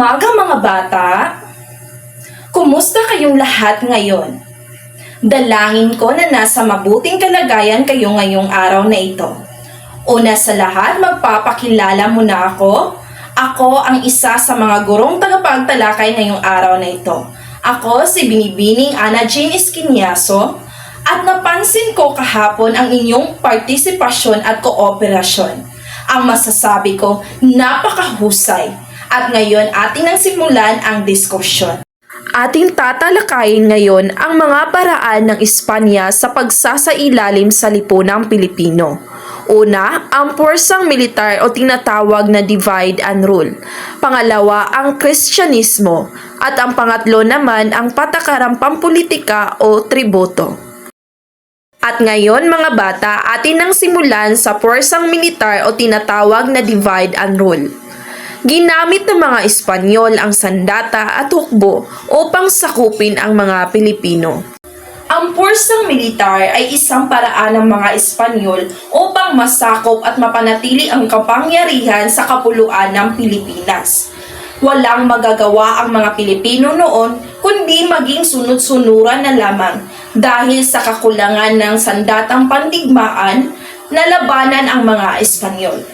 umaga mga bata! Kumusta kayong lahat ngayon? Dalangin ko na nasa mabuting kalagayan kayo ngayong araw na ito. Una sa lahat, magpapakilala muna ako. Ako ang isa sa mga gurong tagapagtalakay ngayong araw na ito. Ako si Binibining Ana Jane Esquiniaso at napansin ko kahapon ang inyong partisipasyon at kooperasyon. Ang masasabi ko, napakahusay. At ngayon ating nang simulan ang diskusyon. Ating tatalakayin ngayon ang mga paraan ng Espanya sa pagsasailalim sa lipunang Pilipino. Una, ang puwersang militar o tinatawag na divide and rule. Pangalawa, ang Kristyanismo. At ang pangatlo naman, ang patakarang pampolitika o tributo. At ngayon mga bata, atin nang simulan sa puwersang militar o tinatawag na divide and rule. Ginamit ng mga Espanyol ang sandata at hukbo upang sakupin ang mga Pilipino. Ang puwersang militar ay isang paraan ng mga Espanyol upang masakop at mapanatili ang kapangyarihan sa kapuluan ng Pilipinas. Walang magagawa ang mga Pilipino noon kundi maging sunod-sunuran na lamang dahil sa kakulangan ng sandatang pandigmaan na labanan ang mga Espanyol.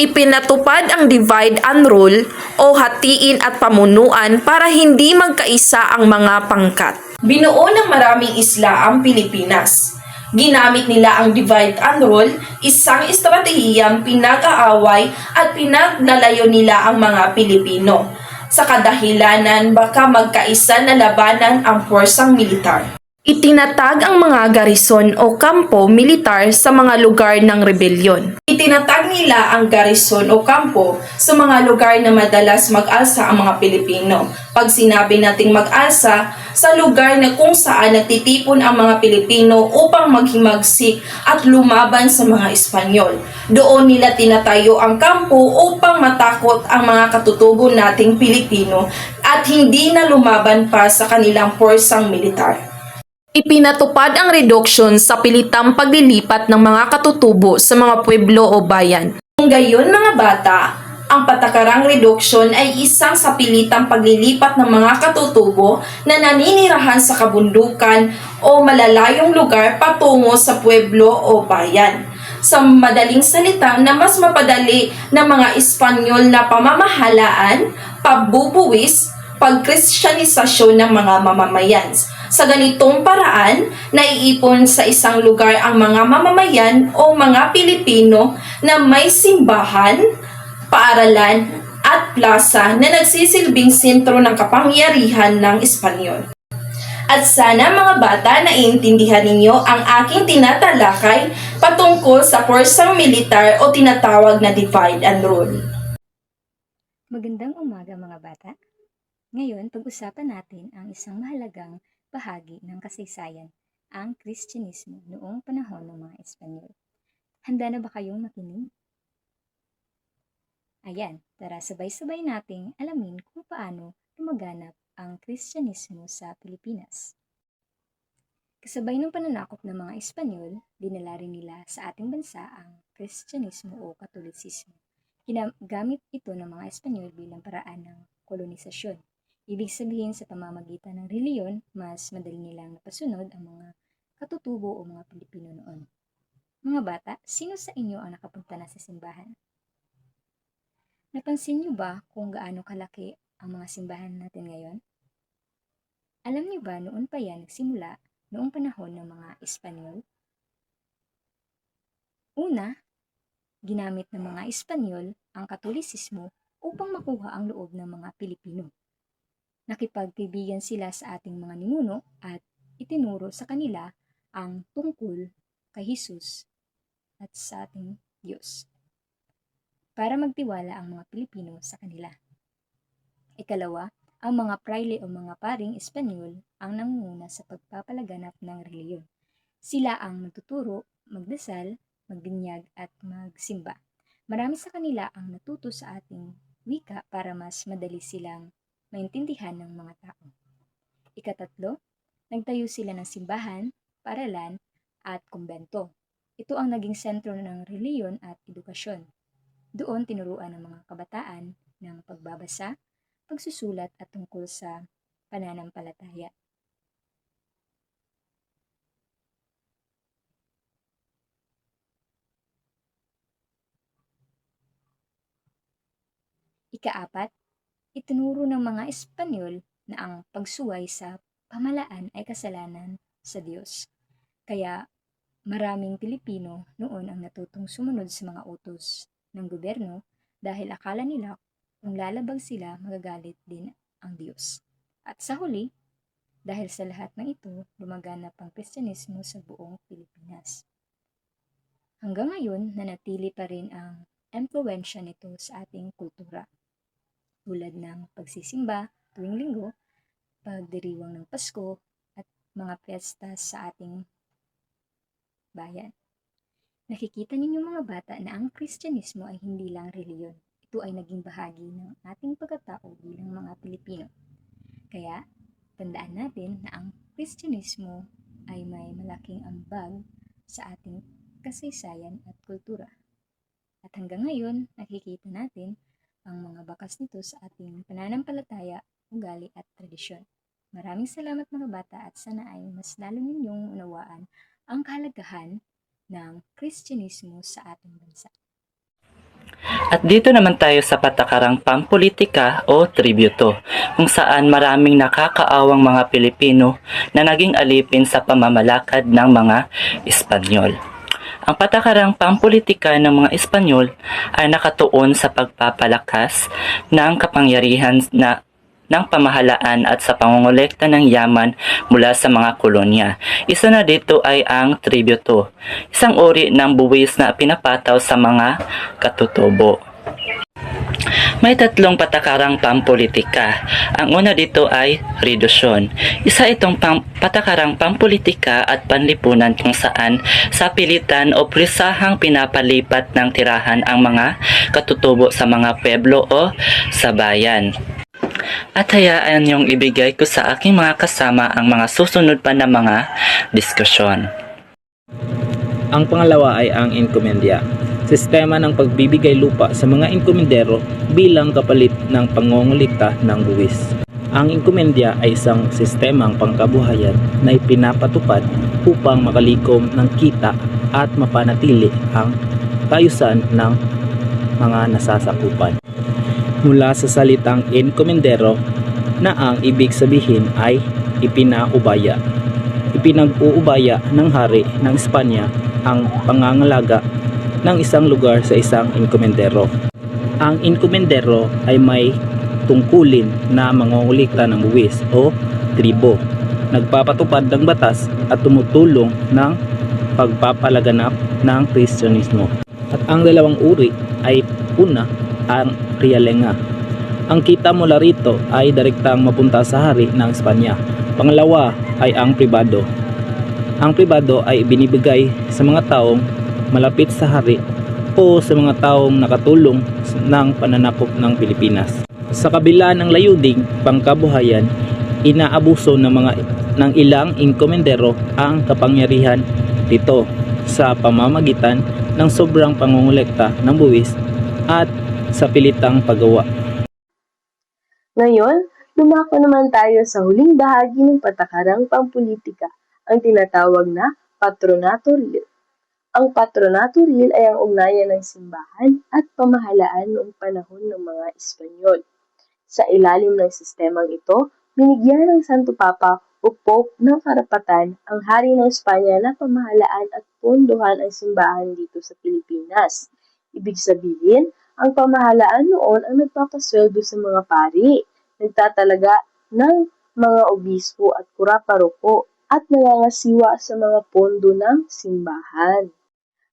Ipinatupad ang divide and rule o hatiin at pamunuan para hindi magkaisa ang mga pangkat. Binuo ng maraming isla ang Pilipinas. Ginamit nila ang divide and rule, isang estratehiyang pinag-aaway at pinaglalayo nila ang mga Pilipino. Sa kadahilanan baka magkaisa na labanan ang puwersang militar. Itinatag ang mga garison o kampo militar sa mga lugar ng rebelyon. Itinatag nila ang garison o kampo sa mga lugar na madalas mag-alsa ang mga Pilipino. Pag sinabi nating mag-alsa, sa lugar na kung saan nagtitipon ang mga Pilipino upang maghimagsik at lumaban sa mga Espanyol. Doon nila tinatayo ang kampo upang matakot ang mga katutubo nating Pilipino at hindi na lumaban pa sa kanilang porsang militar. Ipinatupad ang reduction sa pilitang paglilipat ng mga katutubo sa mga pueblo o bayan. Kung gayon mga bata, ang patakarang reduction ay isang sa pilitang paglilipat ng mga katutubo na naninirahan sa kabundukan o malalayong lugar patungo sa pueblo o bayan. Sa madaling salita na mas mapadali ng mga Espanyol na pamamahalaan, pagbubuwis, pagkristyanisasyon ng mga mamamayan. Sa ganitong paraan, naiipon sa isang lugar ang mga mamamayan o mga Pilipino na may simbahan, paaralan, at plaza na nagsisilbing sentro ng kapangyarihan ng Espanyol. At sana mga bata naiintindihan ninyo ang aking tinatalakay patungkol sa puwersang militar o tinatawag na divide and rule. Magandang umaga mga bata. Ngayon, pag-usapan natin ang isang mahalagang bahagi ng kasaysayan, ang Kristyanismo noong panahon ng mga Espanyol. Handa na ba kayong makinig? Ayan, tara sabay-sabay nating alamin kung paano lumaganap ang Kristyanismo sa Pilipinas. Kasabay ng pananakop ng mga Espanyol, dinala rin nila sa ating bansa ang Kristyanismo o Katolisismo. Ginagamit ito ng mga Espanyol bilang paraan ng kolonisasyon. Ibig sabihin sa pamamagitan ng reliyon, mas madali nilang napasunod ang mga katutubo o mga Pilipino noon. Mga bata, sino sa inyo ang nakapunta na sa simbahan? Napansin niyo ba kung gaano kalaki ang mga simbahan natin ngayon? Alam niyo ba noon pa yan nagsimula noong panahon ng mga Espanyol? Una, ginamit ng mga Espanyol ang Katolisismo upang makuha ang loob ng mga Pilipino. Nakipagkaibigan sila sa ating mga ninuno at itinuro sa kanila ang tungkol kay Jesus at sa ating Diyos para magtiwala ang mga Pilipino sa kanila. Ikalawa, ang mga praile o mga paring Espanyol ang nangunguna sa pagpapalaganap ng reliyon. Sila ang nagtuturo, magdasal, magbinyag at magsimba. Marami sa kanila ang natuto sa ating wika para mas madali silang maintindihan ng mga tao. Ikatatlo, nagtayo sila ng simbahan, paralan, at kumbento. Ito ang naging sentro ng reliyon at edukasyon. Doon tinuruan ng mga kabataan ng pagbabasa, pagsusulat at tungkol sa pananampalataya. Ikaapat, itinuro ng mga Espanyol na ang pagsuway sa pamalaan ay kasalanan sa Diyos. Kaya maraming Pilipino noon ang natutong sumunod sa mga utos ng gobyerno dahil akala nila kung lalabag sila magagalit din ang Diyos. At sa huli, dahil sa lahat ng ito, lumaganap ang Kristyanismo sa buong Pilipinas. Hanggang ngayon, nanatili pa rin ang impluensya nito sa ating kultura tulad ng pagsisimba tuwing linggo, pagdiriwang ng Pasko, at mga piyesta sa ating bayan. Nakikita ninyo mga bata na ang Kristyanismo ay hindi lang reliyon. Ito ay naging bahagi ng ating pagkatao bilang mga Pilipino. Kaya, tandaan natin na ang Kristyanismo ay may malaking ambag sa ating kasaysayan at kultura. At hanggang ngayon, nakikita natin ang mga bakas nito sa ating pananampalataya, ugali at tradisyon. Maraming salamat mga bata at sana ay mas lalo ninyong unawaan ang kahalagahan ng Kristyanismo sa ating bansa. At dito naman tayo sa patakarang pampolitika o tributo, kung saan maraming nakakaawang mga Pilipino na naging alipin sa pamamalakad ng mga Espanyol. Ang patakarang pampolitika ng mga Espanyol ay nakatuon sa pagpapalakas ng kapangyarihan na ng pamahalaan at sa pangongolekta ng yaman mula sa mga kolonya. Isa na dito ay ang tributo, isang uri ng buwis na pinapataw sa mga katutubo. May tatlong patakarang pampolitika. Ang una dito ay redusyon. Isa itong pam- patakarang pampolitika at panlipunan kung saan sa pilitan o presahang pinapalipat ng tirahan ang mga katutubo sa mga pueblo o sa bayan. At hayaan niyong ibigay ko sa aking mga kasama ang mga susunod pa na mga diskusyon. Ang pangalawa ay ang enkomendya. Sistema ng pagbibigay lupa sa mga enkomendero bilang kapalit ng pangongolikta ng buwis. Ang enkomendya ay isang sistemang pangkabuhayan na ipinapatupad upang makalikom ng kita at mapanatili ang kayusan ng mga nasasakupan. Mula sa salitang enkomendero na ang ibig sabihin ay ipinaubaya ipinag-uubaya ng hari ng Espanya ang pangangalaga ng isang lugar sa isang inkomendero. Ang inkomendero ay may tungkulin na mangungulikta ng buwis o tribo, nagpapatupad ng batas at tumutulong ng pagpapalaganap ng Kristyanismo. At ang dalawang uri ay una ang realenga. Ang kita mula rito ay direktang mapunta sa hari ng Espanya. Pangalawa ay ang pribado. Ang pribado ay binibigay sa mga taong malapit sa hari o sa mga taong nakatulong ng pananakop ng Pilipinas. Sa kabila ng layuding pangkabuhayan, inaabuso ng mga ng ilang inkomendero ang kapangyarihan dito sa pamamagitan ng sobrang pangungulekta ng buwis at sa pilitang paggawa. Ngayon, dumako naman tayo sa huling bahagi ng patakarang pampolitika, ang tinatawag na patronato. Ang patronato real ay ang ugnayan ng simbahan at pamahalaan noong panahon ng mga Espanyol. Sa ilalim ng sistemang ito, binigyan ng Santo Papa o Pope ng karapatan ang hari ng Espanya na pamahalaan at pondohan ang simbahan dito sa Pilipinas. Ibig sabihin, ang pamahalaan noon ang nagpapasweldo sa mga pari, nagtatalaga ng mga obispo at kuraparoko at nangangasiwa sa mga pondo ng simbahan.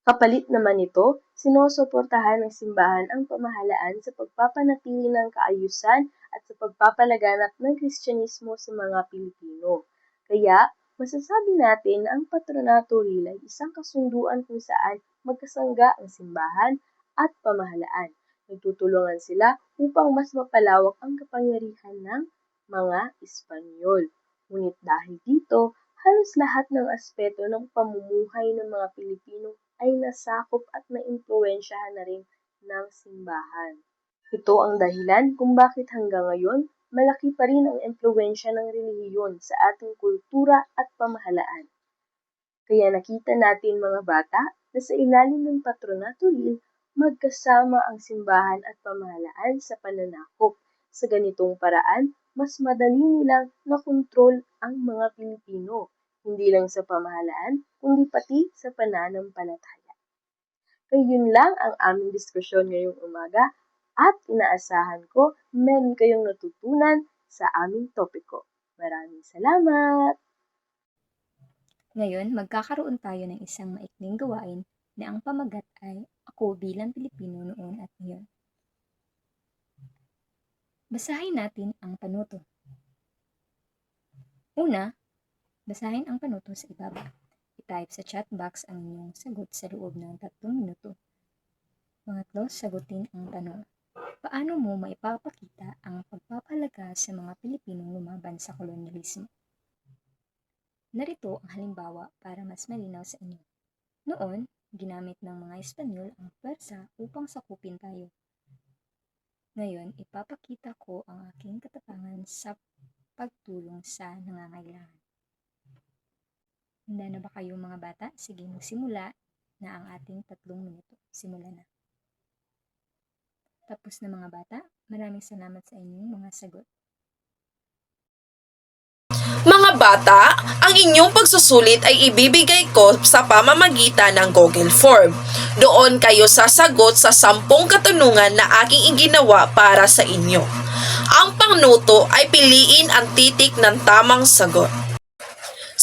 Kapalit naman ito, sinusuportahan ng simbahan ang pamahalaan sa pagpapanatili ng kaayusan at sa pagpapalaganap ng Kristyanismo sa mga Pilipino. Kaya, masasabi natin na ang patronato real ay isang kasunduan kung saan magkasangga ang simbahan at pamahalaan. Nagtutulungan sila upang mas mapalawak ang kapangyarihan ng mga Espanyol. Ngunit dahil dito, halos lahat ng aspeto ng pamumuhay ng mga Pilipino ay nasakop at naimpluwensyahan na rin ng simbahan. Ito ang dahilan kung bakit hanggang ngayon malaki pa rin ang impluensya ng relihiyon sa ating kultura at pamahalaan. Kaya nakita natin mga bata na sa ilalim ng patronato Ril, magkasama ang simbahan at pamahalaan sa pananakop. Sa ganitong paraan, mas madali nilang nakontrol ang mga Pilipino, hindi lang sa pamahalaan, kundi pati sa pananampalataya. Kaya yun lang ang aming diskusyon ngayong umaga at inaasahan ko meron kayong natutunan sa aming topiko. Maraming salamat! Ngayon, magkakaroon tayo ng isang maikling gawain na ang pamagat ay ako bilang Pilipino noon at ngayon. Basahin natin ang panuto. Una, basahin ang panuto sa ibaba. I-type sa chat box ang inyong sagot sa loob ng 3 minuto. Pangatlo, sagutin ang tanong. Paano mo maipapakita ang pagpapalaga sa mga Pilipinong lumaban sa kolonyalismo? Narito ang halimbawa para mas malinaw sa inyo. Noon, ginamit ng mga Espanyol ang pwersa upang sakupin tayo. Ngayon, ipapakita ko ang aking katapangan sa pagtulong sa nangangailangan. Handa na ba kayo mga bata? Sige, magsimula na ang ating tatlong minuto. Simula na. Tapos na mga bata, maraming salamat sa inyong mga sagot. Mga bata, ang inyong pagsusulit ay ibibigay ko sa pamamagitan ng Google Form. Doon kayo sasagot sa sampung katanungan na aking iginawa para sa inyo. Ang pangnuto ay piliin ang titik ng tamang sagot.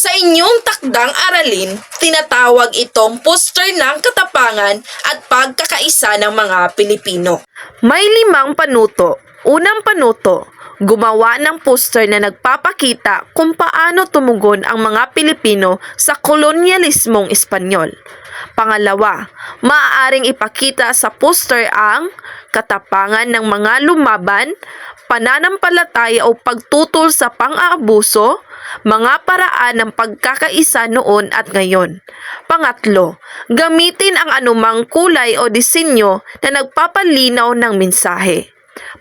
Sa inyong takdang aralin, tinatawag itong poster ng katapangan at pagkakaisa ng mga Pilipino. May limang panuto. Unang panuto, gumawa ng poster na nagpapakita kung paano tumugon ang mga Pilipino sa kolonyalismong Espanyol. Pangalawa, maaaring ipakita sa poster ang katapangan ng mga lumaban, pananampalataya o pagtutol sa pang-aabuso, mga paraan ng pagkakaisa noon at ngayon. Pangatlo, gamitin ang anumang kulay o disenyo na nagpapalinaw ng mensahe.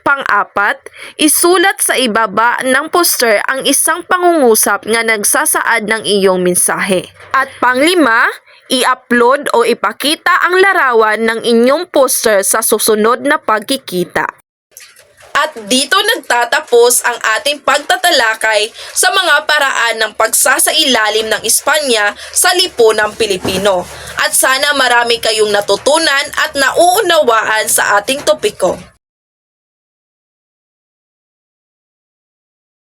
Pang-apat, isulat sa ibaba ng poster ang isang pangungusap na nagsasaad ng iyong mensahe. At panglima, i-upload o ipakita ang larawan ng inyong poster sa susunod na pagkikita. At dito nagtatapos ang ating pagtatalakay sa mga paraan ng pagsasailalim ng Espanya sa lipunang Pilipino. At sana marami kayong natutunan at nauunawaan sa ating topiko.